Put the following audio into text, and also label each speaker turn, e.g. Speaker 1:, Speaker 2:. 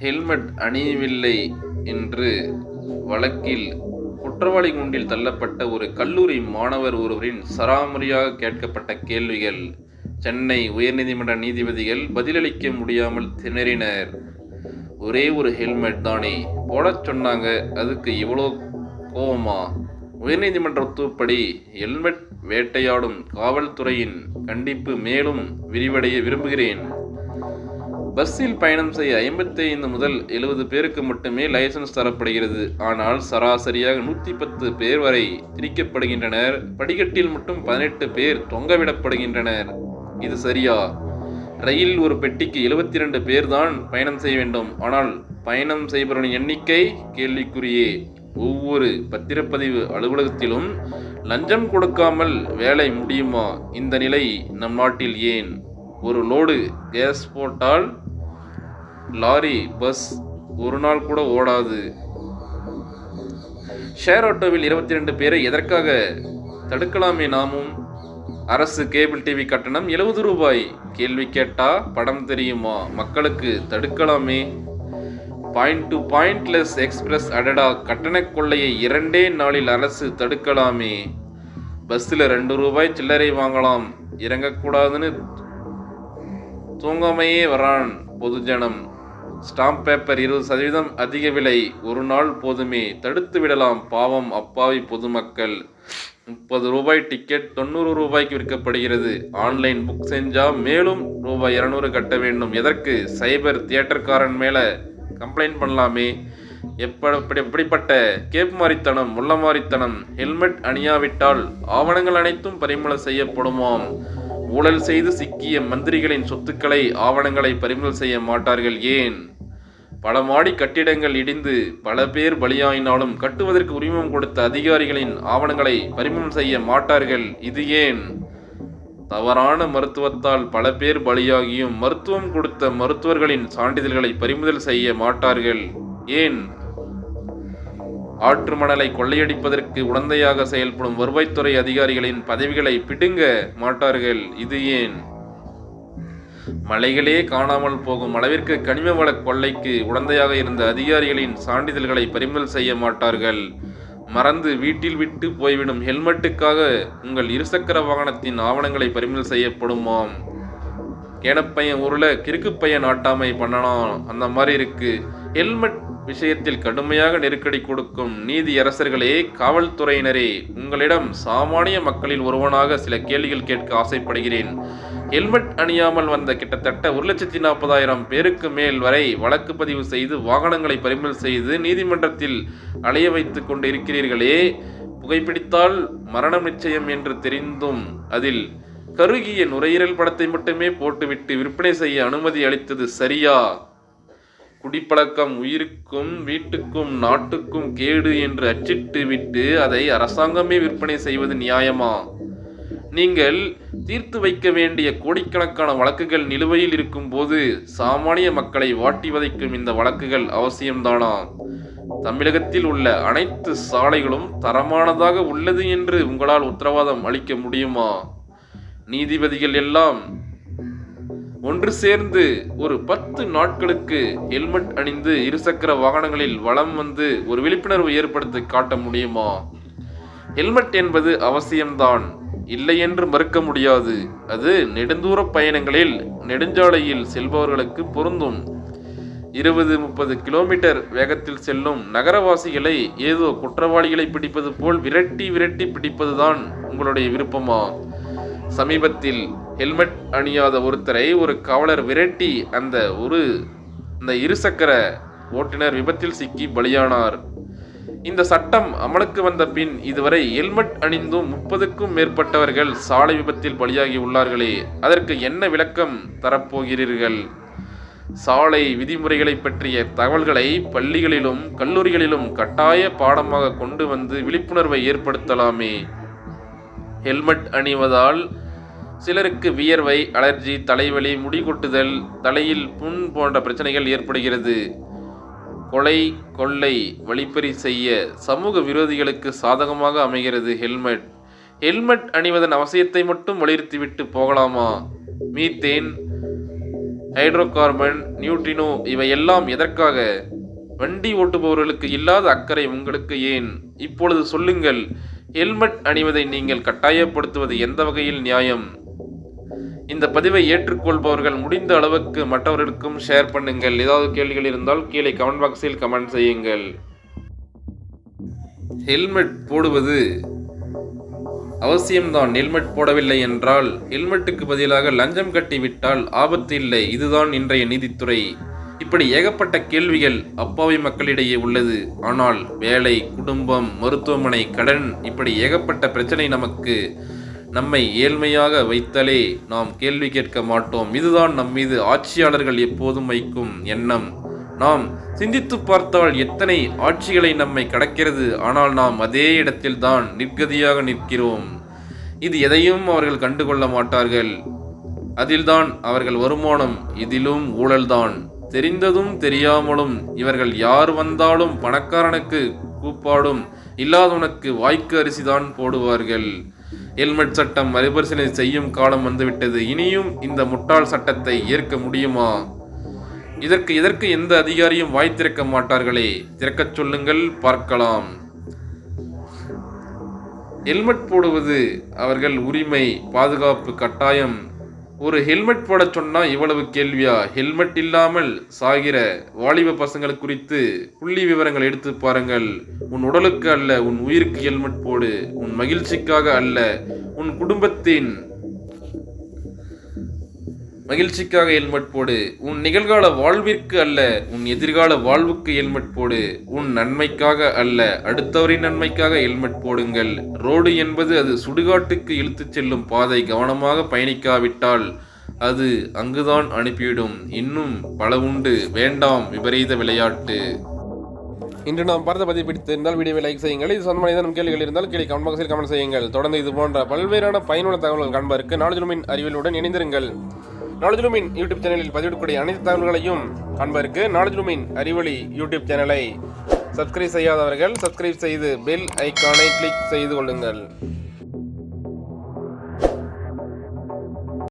Speaker 1: Helmet அணியவில்லை என்று வழக்கில் குற்றவாளி குண்டில் தள்ளப்பட்ட ஒரு கல்லூரி மாணவர் ஒருவரின் சராமரியாக கேட்கப்பட்ட கேள்விகள். சென்னை உயர்நீதிமன்ற நீதிபதிகள் பதிலளிக்க முடியாமல் திணறினர். ஒரே ஒரு ஹெல்மெட் தானே? போடச் சொன்னாங்க. அதுக்கு இவ்வளோ கோபமா உயர்நீதிமன்ற உத்தரவுப்படி ஹெல்மெட் வேட்டையாடும் காவல்துறையின் கண்டிப்பு மேலும் விரிவடைய விரும்புகிறேன். பஸ்ஸில் பயணம் செய்ய ஐம்பத்தி ஐந்து முதல் எழுபது பேருக்கு மட்டுமே லைசன்ஸ் தரப்படுகிறது. ஆனால் சராசரியாக நூற்றி பத்து பேர் வரை திரிக்கப்படுகின்றனர் படிக்கட்டில் மட்டும் பதினெட்டு பேர் தொங்கவிடப்படுகின்றனர். இது சரியா? ரயில் ஒரு பெட்டிக்கு எழுபத்தி ரெண்டு பேர் தான் பயணம் செய்ய வேண்டும். ஆனால் பயணம் செய்பவர்களின் எண்ணிக்கை கேள்விக்குரியே ஒவ்வொரு பத்திரப்பதிவு அலுவலகத்திலும் லஞ்சம் கொடுக்காமல் வேலை முடியுமா? இந்த நிலை நம் நாட்டில் ஏன்? ஒரு லோடு கேஸ் போட்டால் லாரி பஸ் ஒரு நாள் கூட ஓடாது. ஷேர் ஆட்டோவில் இருபத்தி ரெண்டு பேரை எதற்காக தடுக்கலாமே நாமும்? அரசு கேபிள் டிவி கட்டணம் எழுபது ரூபாய். கேள்வி கேட்டா படம் தெரியுமா? மக்களுக்கு தடுக்கலாமே. பாயிண்ட் டு பாயிண்ட்லெஸ் எக்ஸ்பிரஸ் அடடா கட்டண கொள்ளையை இரண்டே நாளில் அரசு தடுக்கலாமே. பஸ்ஸில் ரெண்டு ரூபாய் சில்லறை வாங்கலாம். இறங்கக்கூடாதுன்னு தூங்காமையே வரான். பொதுஜனம். ஸ்டாம்ப் பேப்பர் இருபது சதவீதம் அதிக விலை. ஒரு நாள் போதுமே. தடுத்து விடலாம். பாவம் அப்பாவி பொதுமக்கள். முப்பது ரூபாய் டிக்கெட் தொண்ணூறு ரூபாய்க்கு விற்கப்படுகிறது. ஆன்லைன் புக் செஞ்சால் மேலும் ரூபாய் இருநூறு கட்ட வேண்டும். எதற்கு? சைபர் தியேட்டர்காரன் மேலே கம்ப்ளைண்ட் பண்ணலாமே. எப்படி எப்படிப்பட்ட கேப் மாரித்தனம் முள்ளமாரித்தனம்? ஹெல்மெட் அணியாவிட்டால் ஆவணங்கள் அனைத்தும் பறிமுறை செய்யப்படுமாம். ஊழல் செய்து சிக்கிய மந்திரிகளின் சொத்துக்களை ஆவணங்களை பறிமுதல் செய்ய மாட்டார்கள் ஏன்? பல மாடி கட்டிடங்கள் இடிந்து பல பேர் பலியாயினாலும் கட்டுவதற்கு உரிமம் கொடுத்த அதிகாரிகளின் ஆவணங்களை பறிமுதல் செய்ய மாட்டார்கள் இது ஏன்? தவறான மருத்துவத்தால் பல பேர் பலியாகியும் மருத்துவம் கொடுத்த மருத்துவர்களின் சான்றிதழ்களை பறிமுதல் செய்ய மாட்டார்கள் ஏன்? ஆற்று மணலை கொள்ளையடிப்பதற்கு உடந்தையாக செயல்படும் வருவாய்த்துறை அதிகாரிகளின் பதவிகளை பிடுங்க மாட்டார்கள். இது ஏன்? மலைகளே காணாமல் போகும் அளவிற்கு கனிம வள கொள்ளைக்கு உடந்தையாக இருந்த அதிகாரிகளின் சான்றிதழ்களை பறிமுதல் செய்ய மாட்டார்கள். மறந்து வீட்டில் விட்டு போய்விடும் ஹெல்மெட்டுக்காக உங்கள் இருசக்கர வாகனத்தின் ஆவணங்களை பறிமுதல் செய்யப்படுமாம். கேனப்பையன் ஊரில் கிறுக்கு பையன் ஆட்டாமை பண்ணலாம். அந்த மாதிரி இருக்கு. ஹெல்மெட் விஷயத்தில் கடுமையாக நெருக்கடி கொடுக்கும் நீதியரசர்களே காவல்துறையினரே உங்களிடம் சாமானிய மக்களில் ஒருவனாக சில கேள்விகள் கேட்க ஆசைப்படுகிறேன். ஹெல்மெட் அணியாமல் வந்த கிட்டத்தட்ட ஒரு லட்சத்தி நாற்பதாயிரம் பேருக்கு மேல் வரை வழக்கு பதிவு செய்து வாகனங்களை பறிமுதல் செய்து நீதிமன்றத்தில் அலைய வைத்து கொண்டு இருக்கிறீர்களே புகைப்பிடித்தால் மரணம் நிச்சயம் என்று தெரிந்தும் அதில் கருகிய நுரையீரல் படத்தை மட்டுமே போட்டுவிட்டு விற்பனை செய்ய அனுமதி அளித்தது சரியா? குடிப்பழக்கம் உயிருக்கும் வீட்டுக்கும் நாட்டுக்கும் கேடு என்று அச்சிட்டு விட்டு அதை அரசாங்கமே விற்பனை செய்வது நியாயமா? நீங்கள் தீர்த்து வைக்க வேண்டிய கோடிக்கணக்கான வழக்குகள் நிலுவையில் இருக்கும்போது சாமானிய மக்களை வாட்டி வதைக்கும் இந்த வழக்குகள் அவசியம்தானா? தமிழகத்தில் உள்ள அனைத்து சாலைகளும் தரமானதாக உள்ளது என்று உங்களால் உத்தரவாதம் அளிக்க முடியுமா? நீதிபதிகள் எல்லாம் ஒன்று சேர்ந்து ஒரு பத்து நாட்களுக்கு ஹெல்மெட் அணிந்து இருசக்கர வாகனங்களில் வளம் வந்து ஒரு விழிப்புணர்வு ஏற்படுத்தி காட்ட முடியுமா? ஹெல்மெட் என்பது அவசியம்தான். இல்லை என்று மறுக்க முடியாது. அது நெடுந்தூர பயணங்களில் நெடுஞ்சாலையில் செல்பவர்களுக்கு பொருந்தும். இருபது முப்பது கிலோமீட்டர் வேகத்தில் செல்லும் நகரவாசிகளை ஏதோ குற்றவாளிகளை பிடிப்பது போல் விரட்டி விரட்டி பிடிப்பதுதான் உங்களுடைய விருப்பமா? சமீபத்தில் ஹெல்மெட் அணியாத ஒருத்தரை ஒரு காவலர் விரட்டி அந்த ஒரு அந்த இருசக்கர ஓட்டுநர் விபத்தில் சிக்கி பலியானார். இந்த சட்டம் அமலுக்கு வந்த பின் இதுவரை ஹெல்மெட் அணிந்தும் முப்பதுக்கும் மேற்பட்டவர்கள் சாலை விபத்தில் பலியாகி உள்ளார்களே. அதற்கு என்ன விளக்கம் தரப்போகிறீர்கள்? சாலை விதிமுறைகளை பற்றிய தகவல்களை பள்ளிகளிலும் கல்லூரிகளிலும் கட்டாய பாடமாக கொண்டு வந்து விழிப்புணர்வை ஏற்படுத்தலாமே. ஹெல்மெட் அணிவதால் சிலருக்கு வியர்வை அலர்ஜி தலைவலி முடி கொட்டுதல் தலையில் புண் போன்ற பிரச்சனைகள் ஏற்படுகிறது. கொலை கொள்ளை வழிப்பறி செய்ய சமூக விரோதிகளுக்கு சாதகமாக அமைகிறது ஹெல்மெட். ஹெல்மெட் அணிவதன் அவசியத்தை மட்டும் வலியுறுத்திவிட்டு போகலாமா? மீத்தேன் ஹைட்ரோகார்பன் நியூட்ரினோ இவையெல்லாம் எதற்காக? வண்டி ஓட்டுபவர்களுக்கு இல்லாத அக்கறை உங்களுக்கு ஏன்? இப்பொழுது சொல்லுங்கள் ஹெல்மெட் அணிவதை நீங்கள் கட்டாயப்படுத்துவது எந்த வகையில் நியாயம்? இந்த பதிவை ஏற்றுக்கொள்பவர்கள் முடிந்த அளவுக்கு மற்றவர்களுக்கும் ஷேர் பண்ணுங்கள். ஏதாவது கேள்விகள் இருந்தால் கீழே கமெண்ட் பாக்ஸில் கமெண்ட் செய்யுங்கள். ஹெல்மெட் போடுவது அவசியம்தான். ஹெல்மெட் போடவில்லை என்றால் ஹெல்மெட்டுக்கு பதிலாக லஞ்சம் கட்டிவிட்டால் ஆபத்து இல்லை. இதுதான் இன்றைய நீதித்துறை. இப்படி ஏகப்பட்ட கேள்விகள் அப்பாவி மக்களிடையே உள்ளது. ஆனால் வேலை குடும்பம் மருத்துவமனை கடன் இப்படி ஏகப்பட்ட பிரச்சனை நமக்கு நம்மை ஏழ்மையாக வைத்தலே நாம் கேள்வி கேட்க மாட்டோம். இதுதான் நம்மீது ஆட்சியாளர்கள் எப்போதும் வைக்கும் எண்ணம். நாம் சிந்தித்து பார்த்தால் எத்தனை ஆட்சிகளை நம்மை கடக்கிறது. ஆனால் நாம் அதே இடத்தில்தான் நிர்கதியாக நிற்கிறோம். இது எதையும் அவர்கள் கண்டுகொள்ள மாட்டார்கள். அதில்தான் அவர்கள் வருமானம் இதிலும் ஊழல்தான். தெரிந்ததும் தெரியாமலும் இவர்கள் யார் வந்தாலும் பணக்காரனுக்கு கூப்பாடும் இல்லாதவனுக்கு வாய்க்கு அரிசிதான் போடுவார்கள். ஹெல்மெட் சட்டம் மறுபரிசீலனை செய்யும் காலம் வந்துவிட்டது. இனியும் இந்த முட்டாள் சட்டத்தை ஏற்க முடியுமா? இதற்கு எதற்கு எந்த அதிகாரியும் வாய் திறக்க மாட்டார்களே. திறக்கச் சொல்லுங்கள் பார்க்கலாம். ஹெல்மெட் போடுவது அவர்கள் உரிமை பாதுகாப்பு கட்டாயம். ஒரு ஹெல்மெட் போட சொன்னா இவ்வளவு கேள்வியா? ஹெல்மெட் இல்லாமல் சாகிற வாலிப பசங்கள் குறித்து புள்ளி விவரங்கள் எடுத்து பாருங்கள். உன் உடலுக்கு அல்ல உன் உயிருக்கு ஹெல்மெட் போடு. உன் மகிழ்ச்சிக்காக அல்ல உன் குடும்பத்தின் மகிழ்ச்சிக்காக ஹெல்மெட் போடு. உன் நிகழ்கால வாழ்விற்கு அல்ல உன் எதிர்கால வாழ்வுக்கு ஹெல்மெட் போடு. உன் நன்மைக்காக அல்ல அடுத்தவரின் நன்மைக்காக ஹெல்மெட் போடுங்கள். ரோடு என்பது அது சுடுகாட்டுக்கு இழுத்துச் செல்லும் பாதை கவனமாக பயணிக்காவிட்டால் அது அங்குதான் அனுப்பிவிடும். இன்னும் பல உண்டு. வேண்டாம் விபரீத விளையாட்டு.
Speaker 2: இன்று நாம் பார்த்த பதிவு பிடித்திருந்தால் வீடியோவை லைக் செய்யுங்கள். இது சொந்தமான ஏதேனும் கேள்விகள் இருந்தால் கீழே கமெண்ட் பாக்ஸில் கமெண்ட் செய்யுங்கள். தொடர்ந்து இது போன்ற பல்வேறான பயனுள்ள தகவல்கள் காண்பதற்கு நாளுஜுலுமின் அறிவியலுடன் இணைந்திருங்கள். நாளுஜுலுமின் யூடியூப் சேனலில் பதிவிடக்கூடிய அனைத்து தகவல்களையும் காண்பதற்கு நாளுஜுலுமின் அறிவொளி யூடியூப் சேனலை சப்ஸ்கிரைப் செய்யாதவர்கள் சப்ஸ்கிரைப் செய்து பெல் ஐக்கானை கிளிக் செய்து கொள்ளுங்கள்.